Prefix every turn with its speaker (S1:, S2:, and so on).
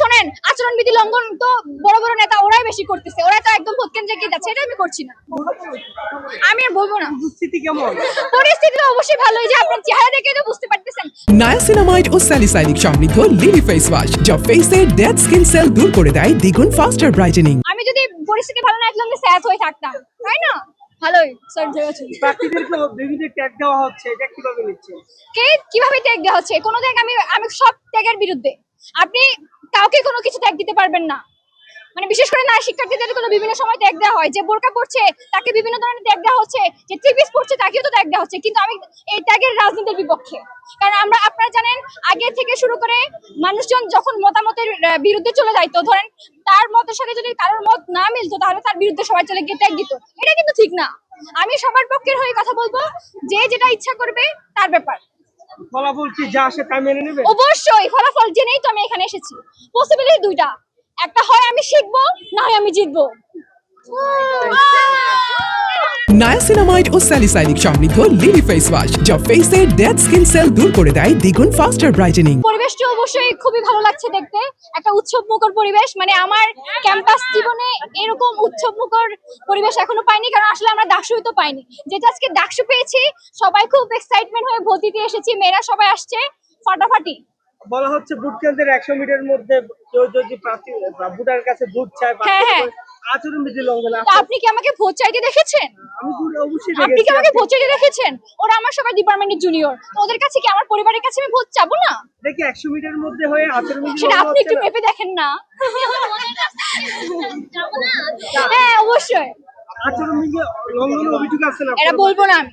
S1: শোনেন আচরণবিধি লঙ্ঘন তো বড় বড় নেতা ওরাই বেশি করতেছে। ওরা তো একদম ভোট কেন্দ্রে গিয়ে যাচ্ছে এটা আমি করছি না। আমি আর বলব না।
S2: স্থিতি কেমন?
S1: পরিস্থিতি তো অবশ্যই ভালোই যে আপনার চেহারা দেখে তো বুঝতে পারতেছেন।
S3: নায়াসিনামাইড ও স্যালিসাইনিক সমৃদ্ধ লিলি ফেস ওয়াশ যা ফেসের ডেড স্কিন সেল দূর করে দেয় দ্বিগুণ ফাস্টার ব্রাইটেনিং
S1: আমি যদি পরিস্থিতি ভালো না একদম স্যাড হয়ে থাকতাম তাই না? ভালোই স্যার ভেবেছি
S2: প্রার্থীদেরকে বিভিন্ন ট্যাগ দেওয়া হচ্ছে এটা কীভাবে নিচ্ছেন
S1: কে কীভাবে ত্যাগ দেওয়া হচ্ছে? কোনো ত্যাগ আমি আমি সব ত্যাগের বিরুদ্ধে। আপনি কাউকে কোনো কিছু ত্যাগ দিতে পারবেন না। মানে বিশেষ করে না, শিক্ষার্থীদের কোনো বিভিন্ন সময় ত্যাগ দেওয়া হয়। যে বোরকা পড়ছে তাকে বিভিন্ন ধরনের ত্যাগ দেওয়া হচ্ছে। যে থ্রি পিস পড়ছে তাকেও তো ত্যাগ দেওয়া হচ্ছে। কিন্তু আমি এই ত্যাগের রাজনীতির বিপক্ষে। কারণ আমরা, আপনারা জানেন, আগে থেকে শুরু করে মানুষজন যখন মতামতের বিরুদ্ধে চলে যাইতো, ধরেন তার মতের সাথে যদি কারোর মত না মিলতো, তাহলে তার বিরুদ্ধে সবাই চলে গিয়ে ত্যাগ দিত। এটা কিন্তু ঠিক না। আমি সবার পক্ষের হয়ে কথা বলব। যে যেটা ইচ্ছা করবে, তার ব্যাপার।
S2: ফলাফল কি যা আসে তা মেনে নেবে?
S1: অবশ্যই ফলাফল জেনেই তো আমি এখানে এসেছি। পসিবিলিটি দুইটা। একটা হয় আমি শিখব না হয় আমি জিতবো।
S3: নায়াসিনামাইড ও স্যালিসাইনিক সমৃদ্ধ লিলি ফেস ওয়াশ যা ফেসের ডেড স্কিন সেল দূর করে দেয় দ্বিগুণ ফাস্টার ব্রাইটেনিং
S1: পরিবেশটি অবশ্যই খুবই ভালো লাগছে দেখতে। একটা উৎসব মুখর পরিবেশ মানে আমার ক্যাম্পাস জীবনে এরকম উৎসব মুখর পরিবেশ এখনও পাইনি কারণ আসলে আমরা ডাকসুই তো পাইনি। যেটা আজকে ডাকসু পেয়েছি সবাই খুব এক্সাইটমেন্ট হয়ে ভোট দিতে এসেছি মেয়েরা সবাই আসছে ফাটাফাটি।
S2: বলা হচ্ছে বুট কেন্দ্রের একশো মিটারের মধ্যে কেউ যদি ভোটার কাছে ভোট চায়
S1: হ্যাঁ, হ্যাঁ। তা আপনি কি আমাকে ভোট চাইতে দেখেছেন?
S2: আমি ভোট অবশ্যই
S1: আপনি কি আমাকে ভোট চাইতে দেখেছেন? ওরা আমার সবাই ডিপার্টমেন্টের জুনিয়র। ওদের কাছে কি আমার পরিবারের কাছে আমি ভোট চাবো না?
S2: দেখি একশো মিটারের মধ্যে হয়ে
S1: সেটা আপনি একটু মেপে দেখেন না। হ্যাঁ অবশ্যই।
S2: আচরণ লঙ্ঘনের অভিযোগ আছে না।
S1: এটা বলব না আমি।